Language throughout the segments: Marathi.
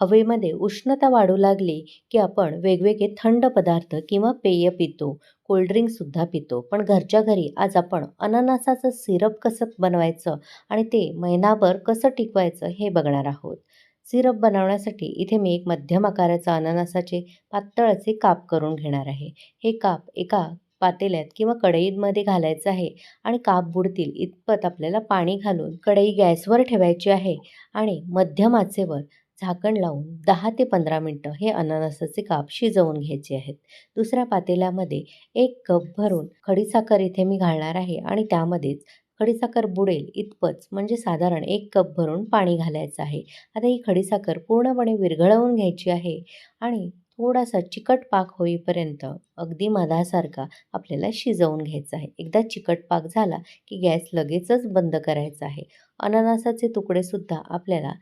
हवेमध्ये उष्णता वाढू लागली की आपण वेगवेगळे थंड पदार्थ किंवा पेय पितो कोल्ड्रिंकसुद्धा पितो. पण घरच्या घरी आज आपण अननसाचं सिरप कसं बनवायचं आणि ते महिनाभर कसं टिकवायचं हे बघणार आहोत. सिरप बनवण्यासाठी इथे मी एक मध्यम आकाराचा अननसाचे पातळ असे काप करून घेणार आहे. हे काप एका पातेल्यात किंवा कढईमध्ये घालायचं आहे आणि काप बुडतील इतपत आपल्याला पाणी घालून कढई गॅसवर ठेवायची आहे आणि मध्यम आचेवर झाकण लावून दहा ते पंधरा मिनटं हे अननसाचे काप शिजवून घ्यायचे आहेत. दुसऱ्या पातेल्यामध्ये एक कप भरून खडीसाखर इथे मी घालणार आहे आणि त्यामध्येच खडीसाखर बुडेल इतपंच म्हणजे साधारण एक कप भरून पाणी घालायचं आहे. आता ही खडीसाखर पूर्णपणे विरघळवून घ्यायची आहे आणि थोडासा चिकट पाक होईपर्यंत अगदी मधासारखा आपल्याला शिजवून घ्यायचा आहे. एकदा चिकट पाक झाला की गॅस लगेचच बंद करायचा आहे. अननसाचे तुकडेसुद्धा आपल्याला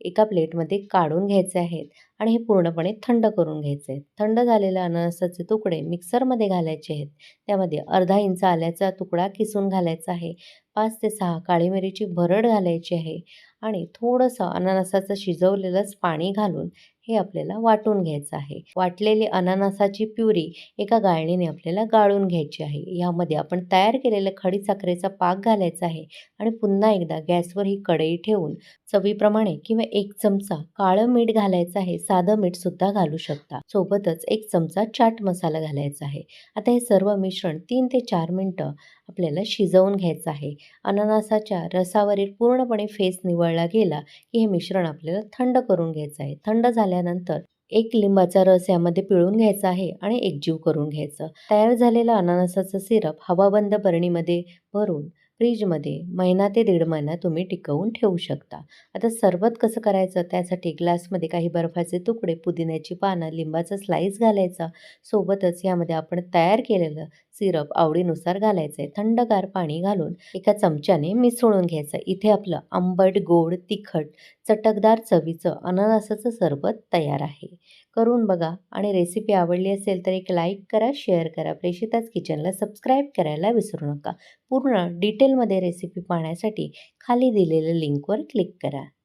एका प्लेटमध्ये काढून घ्यायचे आहेत आणि हे पूर्णपणे थंड करून घ्यायचे आहेत. थंड झालेल्या अननसाचे तुकडे मिक्सरमध्ये घालायचे आहेत. त्यामध्ये अर्धा इंच आल्याचा तुकडा किसून घालायचा आहे. पाच ते सहा काळी मिरीची भरड घालायची आहे. आणि थोडंसं अननसाचं शिजवलेलंच पाणी घालून हे आपल्याला वाटून घ्यायचं आहे. वाटलेली अननसाची प्युरी एका गाळणीने आपल्याला गाळून घ्यायची आहे. यामध्ये आपण तयार केलेल्या खडीसाखरेचा पाक घालायचा आहे आणि पुन्हा एकदा गॅसवर ही कढई ठेवून चवीप्रमाणे किंवा एक चमचा काळं मीठ घालायचं आहे. साधं मीठसुद्धा घालू शकता. सोबतच एक चमचा चाट मसाला घालायचा आहे. आता हे सर्व मिश्रण तीन ते चार मिनटं आपल्याला शिजवून घ्यायचं आहे. अननसाच्या रसावरील पूर्णपणे फेस निवड उकळला गेला की हे मिश्रण आपल्याला थंड करून घ्यायचं आहे. थंड झाल्यानंतर एक लिंबाचा रस यामध्ये पिळून घ्यायचा आहे आणि एकजीव करून घ्यायचं. तयार झालेलं अननसाचं सिरप हवाबंद बरणीमध्ये भरून फ्रीजमध्ये महिना ते दीड महिना तुम्ही टिकवून ठेवू शकता. आता सरबत कसं करायचं? त्यासाठी ग्लासमध्ये काही बर्फाचे तुकडे पुदिन्याची पानं लिंबाचा स्लाईस घालायचा. सोबतच यामध्ये आपण तयार केलेलं सिरप आवडीनुसार घालायचं आहे थंडगार पाणी घालून एका चमच्याने मिसळून घ्यायचं. इथे आपलं आंबट गोड तिखट चटकदार चवीचं अननसाचं सरबत तयार आहे. करून बघा. आणि रेसिपी आवडली असेल तर एक लाईक करा शेअर करा. प्रेषिताच किचनला सबस्क्राईब करायला विसरू नका. पूर्ण डिटेलमध्ये रेसिपी पाहण्यासाठी खाली दिलेल्या लिंकवर क्लिक करा.